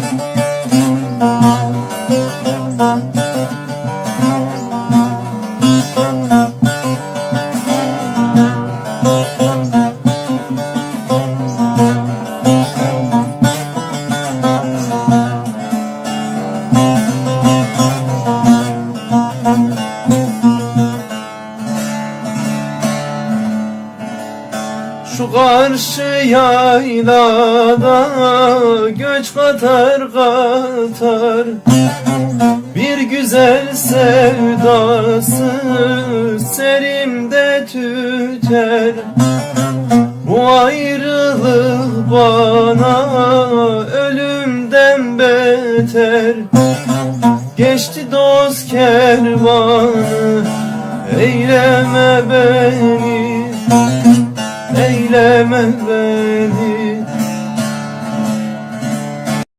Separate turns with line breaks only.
Thank you. Şu karşı yaylada göç katar katar. Bir güzel sevdası serimde tüter. Bu ayrılık bana ölümden beter. Geçti dost kervanı eyleme beni bilemez beni.